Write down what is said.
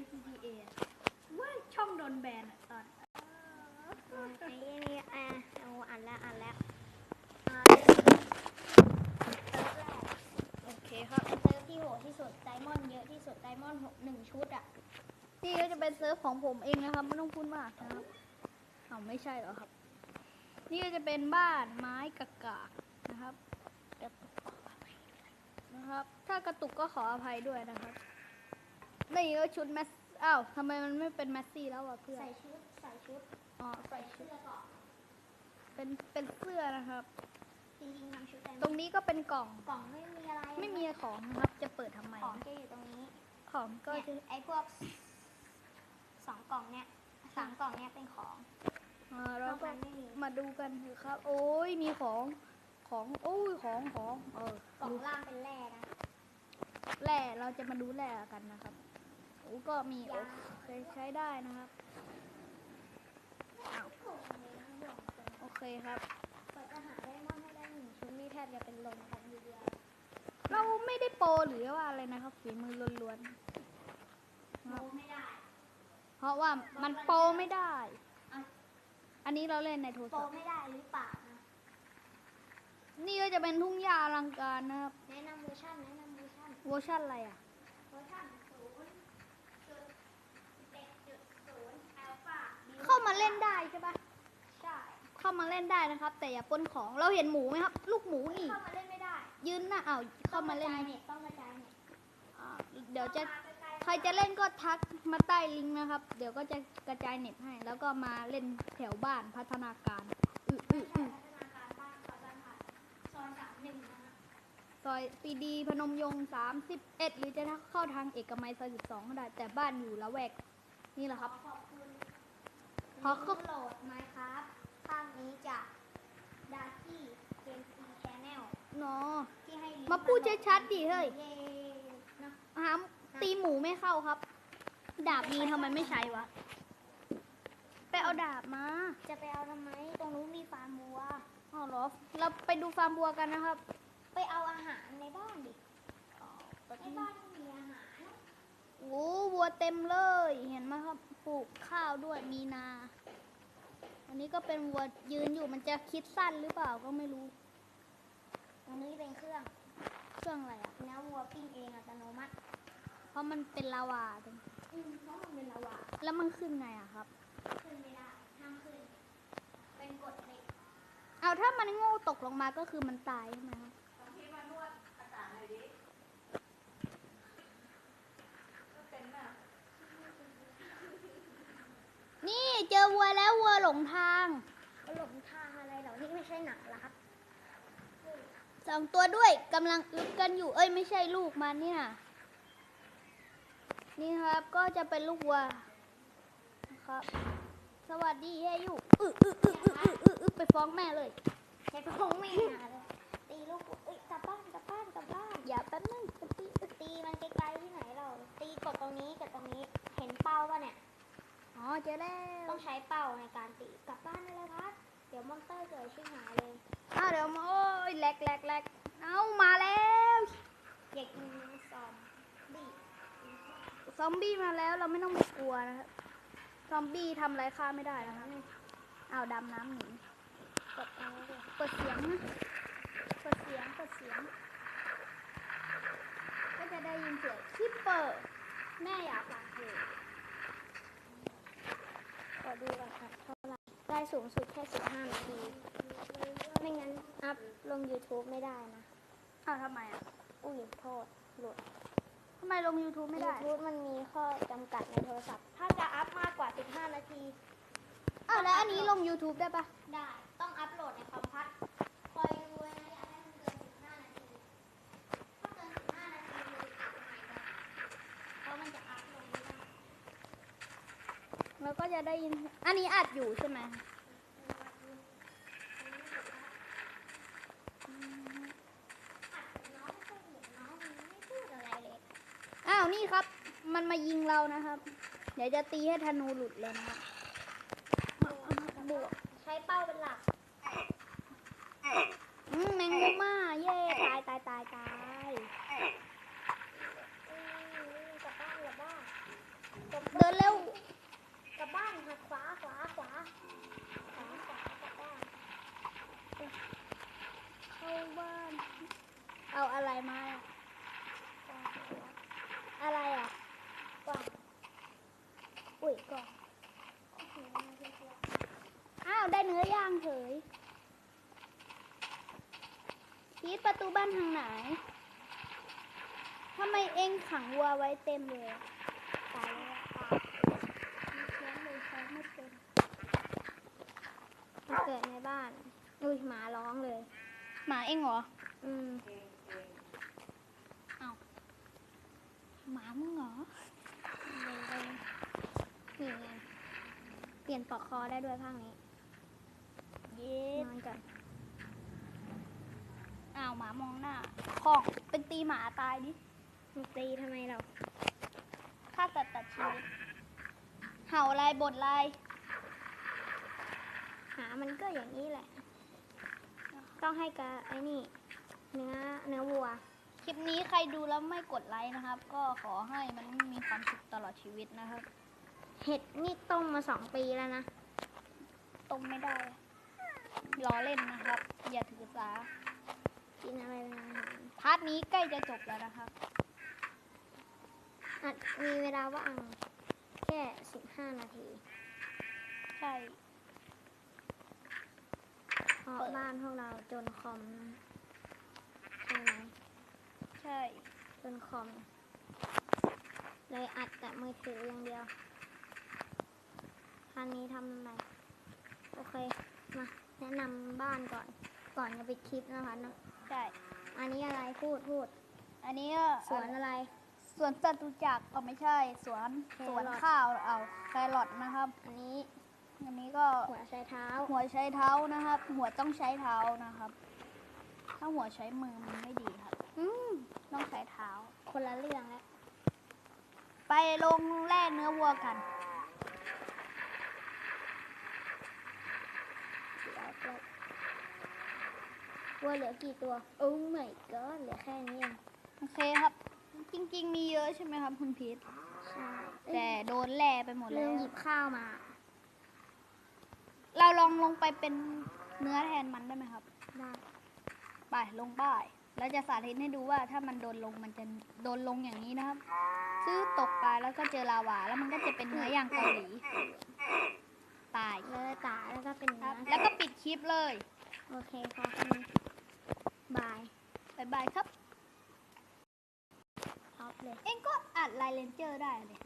MCDA ว่าช่องโดนแบนอะตอนอ๋อไอ้นี่อะเอาอ่านแล้วอ่านแล้วอ่าเซิร์ฟแรกโอเคครับเป็นเซิร์ฟที่โหดที่สุดไดมอนด์เยอะที่สุดไดมอนด์หกหนึ่งชุดอะนี่ก็จะเป็นเซิร์ฟของผมเองนะครับไม่ต้องพูดมากนะครับเอาไม่ใช่เหรอครับ นี่ก็จะเป็นบ้านไม้กากานะครับกระตุกขออภัยด้วยนะครับ ถ้ากระตุกก็ขออภัยด้วยนะครับ นี่ก็ชุดแมสอ้าวทำไมมันไม่เป็นแมสซี่แล้วอะเพื่อน ใส่ชุด ใส่ชุด อ๋อ ใส่ชุดแล้วก็เป็น เป็นเสื้อนะครับ จริงๆทำชุดไดมตรอนงด์นี้ก็เป็นกล่อง กล่องไม่มีอะไรไม่มีของนะครับ จะเปิดทำไม ของจะอยู่ตรงนี้ของก็ก็จะไอ้พวกสองกล่องเนี้ยสามกล่องเนี้ยเป็นของ อ่าเรานอกก็นั้นไม่มีมาดูกันเถอะครับ โอ้ยมีของของโอ้ยของของเออกล่องล่างเป็นแร่นะ แร่เราจะมาดูแร่กันนะครับโอ้ ก็มียาโอเคใช้ได้นะครับอ้าวโอเคครับกว่าจะหาไดมอนด์ให้ได้หนึ่งชุดนี่แทบจะเป็นลมกันทีเดียวเราไม่ได้โปรหรือว่าอะไรนะครับฝีมือล้วนๆครับไม่ได้ เพราะว่ามันโปรไม่ได้ อันนี้เราเล่นในโทรโปรศัพท์ไม่ได้หรือเปล่านะนี่ก็จะเป็นทุ่งหญ้าอลังการนะครับ แนะนำเวอร์ชันแนะนำเวอร์ชันเวอร์ชันอะไรอะ เวอร์ชันศูนย์จุดเด็กจุดศูนย์อัลฟา เข้ามาเล่นได้ใช่ปะ ใช่ เข้ามาเล่ นได้นะครับ แต่อย่าปล้นของเราเห็นหมูไหมครับ ลูกหมูนี่เข้ามาเล่นไม่ได้ยืนหน้าอ้าวเข้ามาเล่นต้องกระจยเน็ตต้องกระจายเน็ตอ่าเดี๋ยวจะเข้ามาใกล้ๆใครจะเล่นก็ทักมาใต้ลิงก์นะครับ เดี๋ยวก็จะกระจายเน็ตให้ แล้วก็มาเล่นแถวบ้านพัฒนาการอืออืออือพัฒนาการบ้านขอบ้านผ่านซอยสามหนึ่งนะฮะซอยปรีดีพนมยงค์31 หรือจะเข้าทางเอกมัยซอย12ก็ได้ แต่บ้านอยู่ละแวกนี่แหละครับ ขอบคุณขอผู้โหลดไมครับ ข้างนี้จากดาร์กี้เกมซีแชนแนลเนาะที่ให้ลิงก์มาพูดชัดๆดิเฮ้ยเย้เนอะหามตีหมูไม่เข้าครับ ดาบมีทำไมไม่ใช้วะ ไปเอาดาบมาจะไปเอาทำไม ตรงนู้นมีฟาร์มวัว อ๋อเหรอ เราไปดูฟาร์มบัวกันนะครับ ไปเอาอาหารในบ้านดิในบ้านมีอาหาร โอ้วัวเต็มเลย เห็นไหมครับ ปลูกข้าวด้วย มีนา อันนี้ก็เป็นวัวยืนอยู่มันจะคิดสั้นหรือเปล่าก็ไม่รู้ ตรงนี้เป็นเครื่อง เครื่องอะไรอะเนื้อวัวปิ้งเองอัตโนมัติ เพราะมันเป็นลาวาตรงอืมเพราะมันเป็นลาวาแล้วมันขึ้นไงอะครับ ขึ้นไม่ได้ห้ามขึ้น เป็นกฎเหล็ก เอาถ้ามันโง่ตกลงมาก็คือมันตายใช่ไหมครับ นี่เจอ วัวแล้ววัวหลงทางก็หลงทางอะไรเหล่านี้ไม่ใช่หนังรักสองตัวด้วยกำลังอึดกันอยู่ เอ้ยไม่ใช่ลูกมันเนี่ยนี่ครับก็จะเป็นลูกวัวนะครับ สวัสดีเฮยูอึอึอึอึอึอึอึไปฟ้องแม่เลยใช้พงไม่หาเลยตีลูกเอ้ยกลับบ้านกลับบ้านกลับบ้านอย่าแป๊บนึงไปตีตีมันไกลๆที่ไหนเรา ตีกดตรงนี้กดตรงนี้ เห็นเป้าป่ะเนี่ย อ๋อ เจอแล้วต้องใช้เป้าในการตีกลับบ้านได้เลยครับ เดี๋ยวมอนเตอร์เกิดชิบหายเลยอ้าวเดี๋ยวมาโอ้ยแหลกแหลกแหลกเอามาแล้วอยากกินซอมบี้ซอมบี้มาแล้วเราไม่ต้องไปกลัวนะครับซอมบี้ทำอะไรข้าไม่ได้นะครับอ้าวดำน้ำหนีกดตรงนี้เลยเปิดเสียงนะเปิดเสียงเปิดเสียง ก็จะได้ยินเสียงคิปเปอร์แม่อยากฟังเพลง ขอดูก่อนครับเท่าไหร่ได้ สูงสุดแค่ 15 นาที ไม่งั้น อัพลง YouTube ไม่ได้นะ อ้าวทำไมอะอุ้ยโทษหลุด ทำไมลง YouTube ไม่ได้ YouTube มันมีข้อจำกัดในโทรศัพท์ ถ้าจะอัพมากกว่า 15 นาที อ้าวแล้วอันนี้ลง YouTube ได้ปะได้ ต้องอัพโหลดในคอมพัทคอยดูนะอย่าให้มันเกิน 15 นาที ถ้าเกิน 15 นาทีเลยอัพใหม่ก่อนเพราะมันจะอัพลงไม่ได้ แล้วก็จะได้ยิน อันนี้อัดอยู่ใช่ไหม น้องไม่ค่อยเห็นน้องมันไม่พูดอะไรเลย อ้าวนี่ครับ มันมายิงเรานะครับ เดี๋ยวจะตีให้ธนูหลุดเลยนะครับบวกใช้เป้าเป็นหลักแมงมุมมาเย่ตายตายตายตาย อืมกลับบ้านกลับบ้าน ยก่อน อ้าว ได้เนื้อย่างเฉยพีทประตูบ้านทางไหน ทำไมเองขังวัวไว้เต็มเลยตายแล้วตายมีเขียนเลยใช้ไม่เป็นมันเกิดในบ้าน อุ้ยหมาร้องเลย หมาเองเหรอ อืมเอาหมามึงเหรอ เลยเลยนี่ไง เป ลี่ยนปลอกคอได้ด้วยข้างนี้เย็นอนก่อนอ้าวหมามองหน้าของเป็นตีหมาตายดิมันตีทำไมเราฆ่าสัตว์ตัดชีวิตเห่าลายบทลายหามันก็อย่างนี้แหละ ต้องให้กะไอ้นี่ เนื้อเนื้อวัว คลิปนี้ใครดูแล้วไม่กดไลค์นะครับ ก็ขอให้มันมีความสุขตลอดชีวิตนะครับ เห็ดนี่ต้มมาสองปีแล้วนะต้มไม่ได้ล้อเล่นนะครับ อย่าถือสากินอะไรเป็นอาหารพาร์ทนี้ใกล้จะจบแล้วนะครับอาจมีเวลาว่างแค่สิบห้านาที ใช่เพราะเปิดบ้านพวกเราจนคอมนะใช่ไหมใช่ จนคอม เลยอัดแต่มือถืออย่างเดียว ครั้งนี้ทำอะไรโอเค มาแนะนำบ้านก่อน ก่อนจะไปดคลิปนะคะนะใช่ อันนี้อะไรพูดพูด อันนี้ก็สวนอะไร สวนจตุจักรก็ไม่ใช่ สวนแครอท สวนข้าวเอาแครอทนะครับ อันนี้อันนี้ก็หัวใช้เท้า หัวใช้เท้านะครับ หัวต้องใช้เท้านะครับ ถ้าหัวใช้มือมันไม่ดีครับ อืมต้องใช้เท้า คนละเรื่องแล้ว ไปลงแร่เนื้อวัวกัน เดี๋ย วเราวัวเหลือกี่ตัว โอ้ไม่ก็เหลือแค่นี้เองโอเคครับ จริง ๆ มีเยอะใช่ไหมครับคุณพีทใช่แต่โดนแร่ไปหมดลืแล้มวหยิบข้าวมา เราลองลงไปเป็นเนื้อแทนมันได้ไหมครับ ได้ ไปลงป้ายแล้วจะสาธิตให้ดูว่าถ้ามันโดนลงมันจะโดนลงอย่างนี้นะครับ ซื้อตกปลาแล้วก็เจอลาวา แล้วมันก็จะเป็นเนื้อย่างเกาหลี ตายเลยตาแล้วก็เป็นคเนื้รัอบแล้วก็ปิดคลิปเลยโอเคพอแค่นี้บายบายบายครับท็อปเลย เองก็อัดไลน์เลนเจอร์ได้เลย